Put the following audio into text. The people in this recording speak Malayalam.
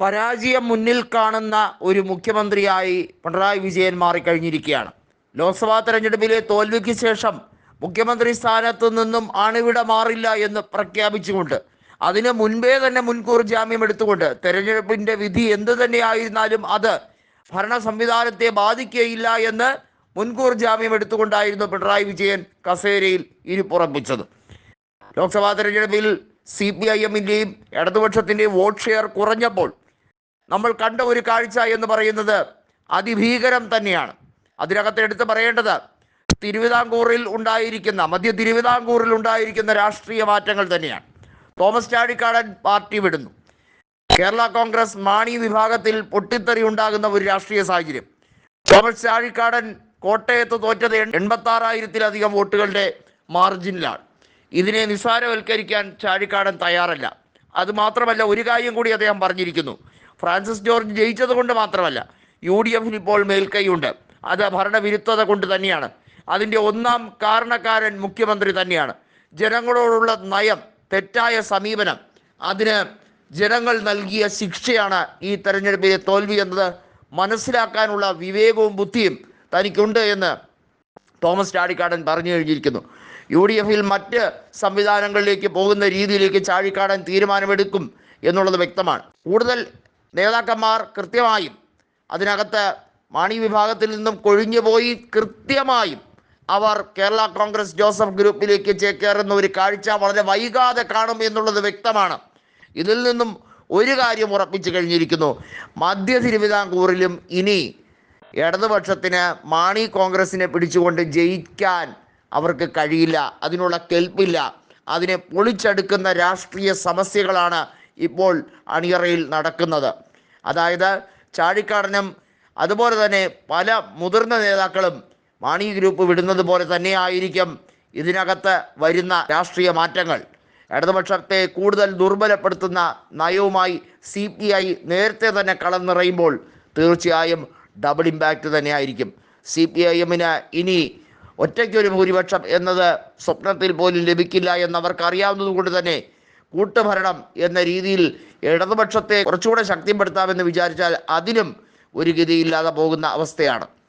പരാജയം മുന്നിൽ കാണുന്ന ഒരു മുഖ്യമന്ത്രിയായി പിണറായി വിജയൻ മാറിക്കഴിഞ്ഞിരിക്കുകയാണ്. ലോക്സഭാ തെരഞ്ഞെടുപ്പിലെ തോൽവിക്ക് ശേഷം മുഖ്യമന്ത്രി സ്ഥാനത്ത് നിന്നും അണിവിട മാറില്ല എന്ന് പ്രഖ്യാപിച്ചുകൊണ്ട് അതിന് മുൻപേ തന്നെ മുൻകൂർ ജാമ്യം എടുത്തുകൊണ്ട് തെരഞ്ഞെടുപ്പിന്റെ വിധി എന്ത് തന്നെയായിരുന്നാലും അത് ഭരണ സംവിധാനത്തെ ബാധിക്കുകയില്ല എന്ന് മുൻകൂർ ജാമ്യം എടുത്തുകൊണ്ടായിരുന്നു പിണറായി വിജയൻ കസേരയിൽ ഇരിപ്പുറപ്പിച്ചത് ലോക്സഭാ തെരഞ്ഞെടുപ്പിൽ സി പി ഐ എമ്മിന്റെയും ഇടതുപക്ഷത്തിന്റെയും വോട്ട് ഷെയർ കുറഞ്ഞപ്പോൾ നമ്മൾ കണ്ട ഒരു കാഴ്ച എന്ന് പറയുന്നത് അതിഭീകരം തന്നെയാണ്. അതിനകത്ത് എടുത്ത് പറയേണ്ടത് തിരുവിതാംകൂറിൽ ഉണ്ടായിരിക്കുന്ന മധ്യ തിരുവിതാംകൂറിൽ ഉണ്ടായിരിക്കുന്ന രാഷ്ട്രീയ മാറ്റങ്ങൾ തന്നെയാണ്. തോമസ് ചാഴിക്കാടൻ പാർട്ടി വിടുന്നു. കേരള കോൺഗ്രസ് മാണി വിഭാഗത്തിൽ പൊട്ടിത്തെറി ഉണ്ടാകുന്ന ഒരു രാഷ്ട്രീയ സാഹചര്യം. തോമസ് ചാഴിക്കാടൻ കോട്ടയത്ത് തോറ്റത് എൺപത്തി ആറായിരത്തിലധികം വോട്ടുകളുടെ മാർജിനിലാണ്. ഇതിനെ നിസ്സാരവൽക്കരിക്കാൻ ചാഴിക്കാടൻ തയ്യാറല്ല. അത് മാത്രമല്ല ഒരു കാര്യം കൂടി അദ്ദേഹം പറഞ്ഞിരിക്കുന്നു. ഫ്രാൻസിസ് ജോർജ് ജയിച്ചത് കൊണ്ട് മാത്രമല്ല യു ഡി എഫിന് ഇപ്പോൾ മേൽക്കൈയുണ്ട്. അത് ഭരണവിരുദ്ധത കൊണ്ട് തന്നെയാണ്. അതിന്റെ ഒന്നാം കാരണക്കാരൻ മുഖ്യമന്ത്രി തന്നെയാണ്. ജനങ്ങളോടുള്ള നയം തെറ്റായ സമീപനം അതിന് ജനങ്ങൾ നൽകിയ ശിക്ഷയാണ് ഈ തെരഞ്ഞെടുപ്പിലെ തോൽവി എന്നത് മനസ്സിലാക്കാനുള്ള വിവേകവും ബുദ്ധിയും തനിക്കുണ്ട് എന്ന് തോമസ് ചാഴിക്കാടൻ പറഞ്ഞു കഴിഞ്ഞിരിക്കുന്നു. യു ഡി എഫിൽ മറ്റ് സംവിധാനങ്ങളിലേക്ക് പോകുന്ന രീതിയിലേക്ക് ചാഴിക്കാടൻ തീരുമാനമെടുക്കും എന്നുള്ളത് വ്യക്തമാണ്. കൂടുതൽ നേതാക്കന്മാർ കൃത്യമായും അതിനകത്ത് മാണി വിഭാഗത്തിൽ നിന്നും കൊഴിഞ്ഞുപോയി കൃത്യമായും അവർ കേരള കോൺഗ്രസ് ജോസഫ് ഗ്രൂപ്പിലേക്ക് ചേക്കേറുന്ന ഒരു കാഴ്ച വളരെ വൈകാതെ കാണും എന്നുള്ളത് വ്യക്തമാണ്. ഇതിൽ നിന്നും ഒരു കാര്യം ഉറപ്പിച്ചു കഴിഞ്ഞിരിക്കുന്നു. മധ്യ തിരുവിതാംകൂറിലും ഇനി ഇടതുപക്ഷത്തിന് മാണി കോൺഗ്രസിനെ പിടിച്ചുകൊണ്ട് ജയിക്കാൻ അവർക്ക് കഴിയില്ല അതിനുള്ള കെൽപ്പില്ല. അതിനെ പൊളിച്ചെടുക്കുന്ന രാഷ്ട്രീയ സമസ്യകളാണ് ഇപ്പോൾ അണിയറയിൽ നടക്കുന്നത്. അതായത് ചാഴിക്കാടനും അതുപോലെ തന്നെ പല മുതിർന്ന നേതാക്കളും മാണി ഗ്രൂപ്പ് വിടുന്നത് പോലെ തന്നെയായിരിക്കും ഇതിനകത്ത് വരുന്ന രാഷ്ട്രീയ മാറ്റങ്ങൾ. ഇടതുപക്ഷത്തെ കൂടുതൽ ദുർബലപ്പെടുത്തുന്ന നയവുമായി സി പി ഐ നേരത്തെ തന്നെ കളം നിറയുമ്പോൾ തീർച്ചയായും ഡബിൾ ഇമ്പാക്റ്റ് തന്നെയായിരിക്കും. സി പി ഐ എമ്മിന് ഇനി ഒറ്റയ്ക്കൊരു ഭൂരിപക്ഷം എന്നത് സ്വപ്നത്തിൽ പോലും ലഭിക്കില്ല എന്നവർക്ക് അറിയാവുന്നതുകൊണ്ട് തന്നെ കൂട്ടുഭരണം എന്ന രീതിയിൽ ഇടതുപക്ഷത്തെ കുറച്ചുകൂടെ ശക്തിപ്പെടുത്താമെന്ന് വിചാരിച്ചാൽ അതിനും ഒരു ഗതിയില്ലാതെ പോകുന്ന അവസ്ഥയാണ്.